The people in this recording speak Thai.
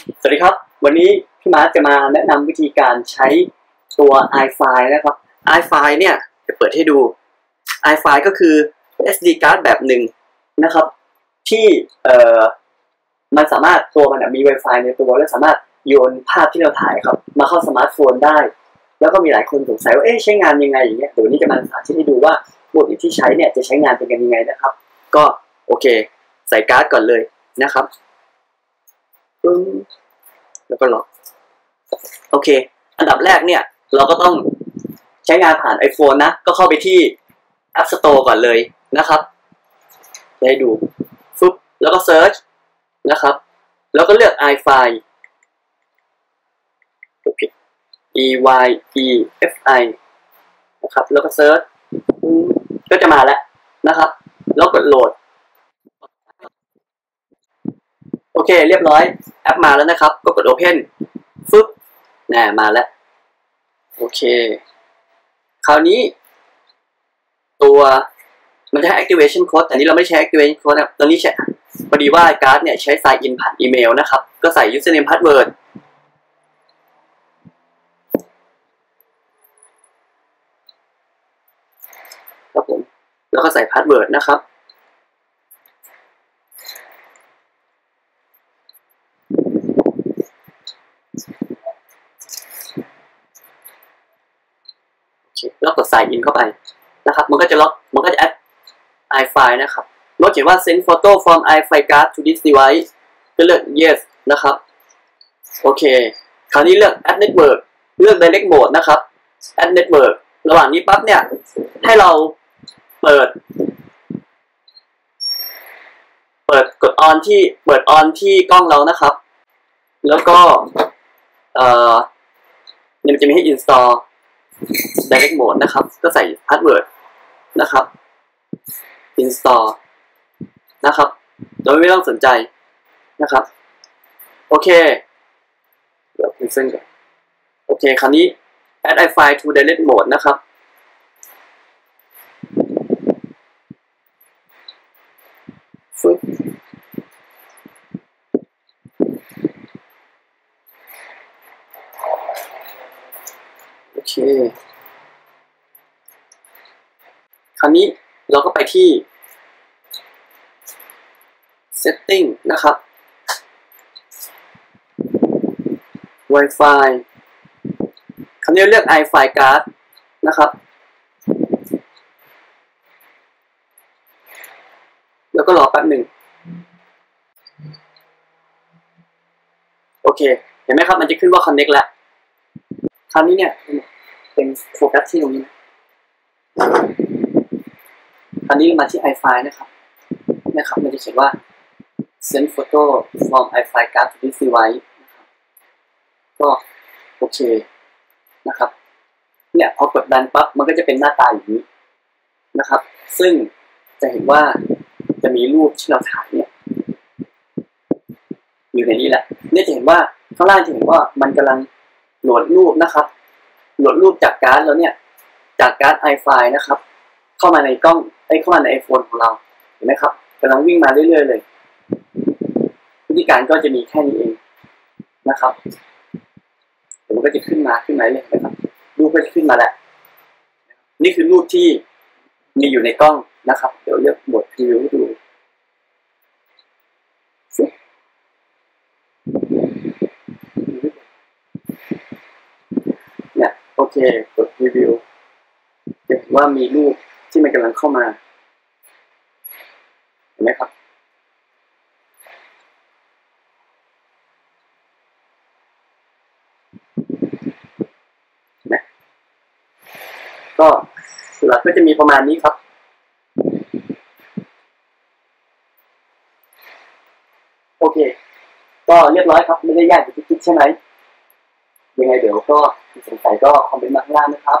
สวัสดีครับ วันนี้พี่มาร์จะมาแนะนำวิธีการใช้ตัว iFile นะครับ iFile เนี่ยจะเปิดให้ดู iFile ก็คือ SD card แบบหนึ่งนะครับ ที่เอ่อมันสามารถตัวมันมี Wi-Fi ในตัวและสามารถโยนภาพที่เราถ่ายครับ มาเข้าสมาร์ทโฟนได้ แล้วก็มีหลายคนสงสัยว่าเอ๊ะใช้งานยังไงอย่างเงี้ยเดี๋ยววันนี้จะมาสาธิตให้ดูว่าโหมดที่ใช้เนี่ยจะใช้งานเป็นกันยังไงนะครับ ก็โอเค ใส่การ์ดก่อนเลยนะครับ ปึ้งแล้วก็ล็อกโอเค อันดับแรกเนี่ย เราก็ต้องใช้งานผ่าน iPhone นะ ก็เข้าไปที่ App Store ก่อนเลยนะครับจะให้ดูฟึบแล้วก็ Search นะครับ แล้วก็เลือก iFile ผิด e y e f i นะครับ แล้วก็ Search ก็จะมาแล้วนะครับ แล้วกดโหลด โอเค เรียบร้อย แอปมาแล้วนะครับ ก็กด Open ฟึบแน่มาแล้ว โอเค คราวนี้ ตัวมันจะให้ activation code แต่นี้เราไม่ใช้ activation code นะตอนนี้ใช้พอดีว่าการ์ดเนี่ยใช้ sign in ผ่านอีเมลนะครับ ก็ใส่ username password ครับผม แล้วก็ใส่ password นะครับ แล้วกด sign in เข้าไปนะครับ มันก็จะล็อกมันก็จะ add iFile นะครับรถเขียนว่า send photo from iFile card to this device ก็เลือก yes นะครับ โอเค คราวนี้เลือก add network เลือก direct mode นะครับ add network ระหว่างนี้ปั๊บเนี่ย ให้เราเปิด เปิดกด on ที่เปิด on ที่กล้องเรานะครับ แล้วก็ เอ่อเนี่ยมันจะมีให้ install direct mode นะครับ ก็ใส่ password นะครับ install นะครับ โดยไม่ต้องสนใจนะครับ โอเค เดี๋ยวพิมพ์เส้นก่อน โอเค คราวนี้ add iFile to direct mode นะครับ ฟึบ เค คราวนี้เราก็ไปที่ setting นะครับ Wi-Fi คราวนี้เลือก iFile card นะครับ แล้วก็รอแป๊บหนึ่ง โอเค เห็นไหมครับ มันจะขึ้นว่า connect แล้ว คราวนี้เนี่ย เป็นโฟกัสที่ตรงนี้นะคราวนี้มาที่ iFile นะครับ นะครับ มันจะเขียนว่า send photo from iFile card to this device นะครับ ก็โอเคนะครับ เนี่ยพอกดดันปั๊บ มันก็จะเป็นหน้าตาอย่างนี้นะครับ ซึ่งจะเห็นว่าจะมีรูปที่เราถ่ายเนี่ยอยู่ในนี้แหละ เนี่ยจะเห็นว่าข้างล่างจะเห็นว่ามันกำลังโหลดรูปนะครับ โหลดรูปจากการ์ดแล้วเนี่ยจากการ์ด iFile นะครับ เข้ามาในกล้องไอ้เข้ามาใน iPhone ของเราเห็นไหมครับกำลังวิ่งมาเรื่อยๆเลย วิธีการก็จะมีแค่นี้เองนะครับเดี๋ยวมันก็จะขึ้นมาขึ้นมาเลยนะครับรูปก็จะขึ้นมาแล้วนี่คือรูปที่มีอยู่ในกล้องนะครับ เดี๋ยวเลือกบทพรีวิวให้ดู เนี่ยโอเคกดรีวิวจะเห็นว่ามีรูปที่มันกำลังเข้ามา เห็นไหมครับ นะก็หลักก็จะมีประมาณนี้ครับ โอเค ก็เรียบร้อยครับ ไม่ได้ยากอย่างที่คิดใช่ไหม ยังไงเดี๋ยวก็สงสัยก็คอมเมนต์มาข้างล่างนะครับ